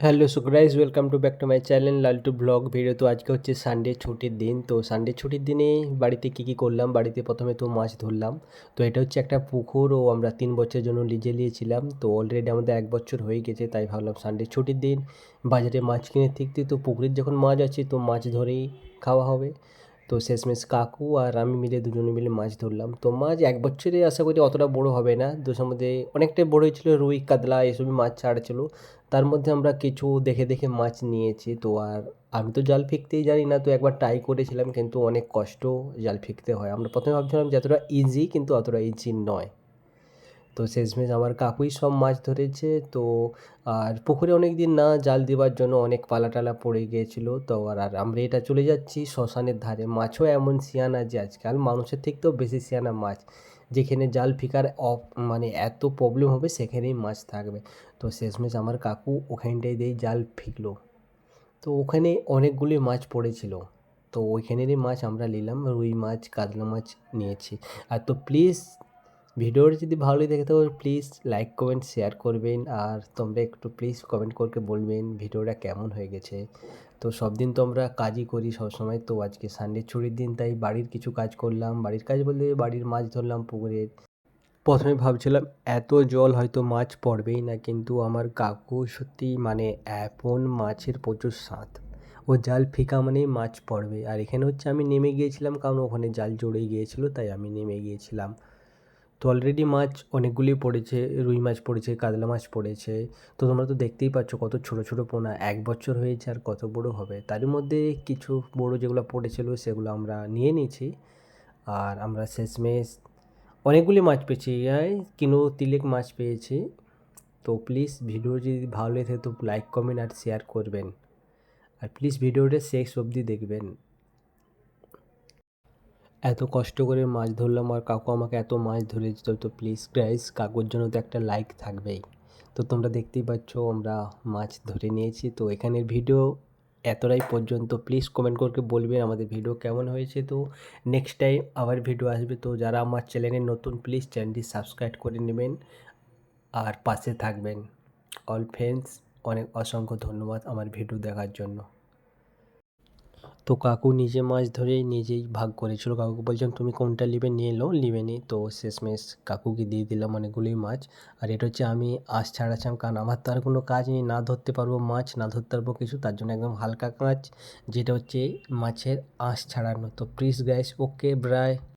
Hello so guys welcome to back to my channel Laltu vlog video তো আজকে হচ্ছে Sunday ছুটির দিন। তো সানডে ছুটির দিনে বাড়িতে কী কী করলাম? বাড়িতে প্রথমে তো মাছ ধরলাম। তো এটা হচ্ছে একটা পুকুর, ও আমরা তিন বছরের জন্য লিজে নিয়েছিলাম। তো অলরেডি আমাদের এক বছর হয়ে গেছে, তাই ভাবলাম সানডে ছুটির দিন বাজারে মাছ কিনে থাকতে তো পুকুরের যখন মাছ আছে, তো মাছ ধরেই খাওয়া হবে। তো শেষমেশ কাকু আর আমি মিলে দুজনে মিলে মাছ ধরলাম। তো মাছ এক বছরে আশা করি অতটা বড় হবে না। দোষের মধ্যে অনেকটাই বড় হয়েছিল রুই, কাতলা এসবই মাছ ছাড়ছিল। তার মধ্যে আমরা কিছু দেখে দেখে মাছ নিয়েছি। তো আর আমি তো জাল ফিকতেই জানি না, তো একবার ট্রাই করেছিলাম কিন্তু অনেক কষ্ট জাল ফিকতে হয়। আমরা প্রথমে ভাবছিলাম যে এতটা ইজি কিন্তু অতটা ইজি নয়। তো শেষমেশ আমার কাকুই সব মাছ ধরেছে। তো আর পুকুরে অনেক দিন না জাল দেওয়ার জন্য অনেক পালা টালা পড়ে গিয়েছিল। তো আর আমরা এটা চলে যাচ্ছি শ্মশানের ধারে। মাছও এমন সিয়ানা যে আজকাল মানুষের থেকেও বেশি সিয়ানা মাছ। যেখানে জাল ফিকার অফ মানে এত প্রবলেম হবে সেখানেই মাছ থাকবে। তো শেষমেশ আমার কাকু ওখানটায় দিয়েই জাল ফিকলো। তো ওখানে অনেকগুলি মাছ পড়েছিল। তো ওইখানেরই মাছ আমরা নিলাম। রুই মাছ, কাতলা মাছ নিয়েছি। আর তো প্লিজ ভিডিওটা যদি ভালো লেগে থাকে প্লিজ লাইক কমেন্ট শেয়ার করবেন। আর তোমরা একটু প্লিজ কমেন্ট করে বলবেন ভিডিওটা কেমন হয়ে গেছে। তো সব দিন তো আমরা কাজই করি সবসময়। তো আজকে সানডে ছুটির দিন, তাই বাড়ির কিছু কাজ করলাম। বাড়ির কাজ বলতে বাড়ির মাছ ধরলাম পুকুরের প্রথমে ভাবছিলাম, এত জল হয়তো মাছ পড়বেই না, কিন্তু আমার কাকু সত্যি মানে এমন মাছের প্রচুর স্বাদ। ও জাল ফিকা মানেই মাছ পড়বে। আর এখানে হচ্ছে আমি নেমে গিয়েছিলাম, কারণ ওখানে জাল জড়ে গিয়েছিল, তাই আমি নেমে গিয়েছিলাম। তো অলরেডি মাছ অনেকগুলি পড়েছে, রুই মাছ পড়েছে, কাতলা মাছ পড়েছে। তো তোমরা তো দেখতেই পাচ্ছ কত ছোট ছোট পোনা। এক বছর হয়েছে আর কত বড় হবে। তারই মধ্যে কিছু বড় যেগুলো পড়েছিল সেগুলো আমরা নিয়ে নিয়েছি। আর আমরা শেষমেশ অনেকগুলি মাছ পেয়েছি। কিলো তিলেক মাছ পেয়েছি। তো প্লিজ ভিডিও যদি ভালো লেগে তো লাইক কমেন্ট আর শেয়ার করবেন। আর প্লিজ ভিডিওটা শেষ অবধি দেখবেন। এত কষ্ট করে মাছ ধরলাম আর কাকু আমাকে এত মাছ ধরে দিত তো প্লিজ গাইস কাকুর জন্য তো একটা লাইক থাকবেই। তো তোমরা দেখতেই পাচ্ছ, আমরা মাছ ধরে নিয়েছি। তো এখানের ভিডিও এতটাই পর্যন্ত প্লিজ কমেন্ট করে বলবেন আমাদের ভিডিও কেমন হয়েছে। তো নেক্সট টাইম আবার ভিডিও আসবে। তো যারা আমার চ্যানেলে নতুন প্লিজ চ্যানেলটি সাবস্ক্রাইব করে নেবেন আর পাশে থাকবেন। অল ফ্রেন্ডস অনেক অসংখ্য ধন্যবাদ আমার ভিডিও দেখার জন্য। তো কাকু নিজে মাছ ধরে নিজেই ভাগ করেছিল। কাকুকে বলছিলাম, তুমি কোনটা নিবে? নিয়ে এলো নিবে নি। তো শেষমেশ কাকুকে দিয়ে দিলাম অনেকগুলোই মাছ। আর এটা হচ্ছে আমি আঁশ ছাড়াচ্ছিলাম কারণ আমার তো আর কোনো কাজ নেই। না ধরতে পারব মাছ, না ধরতে পারব কিছু, তার জন্য একদম হালকা কাজ, যেটা হচ্ছে মাছের আঁশ ছাড়ানো। তো প্লিজ গ্যাস ওকে ব্রায়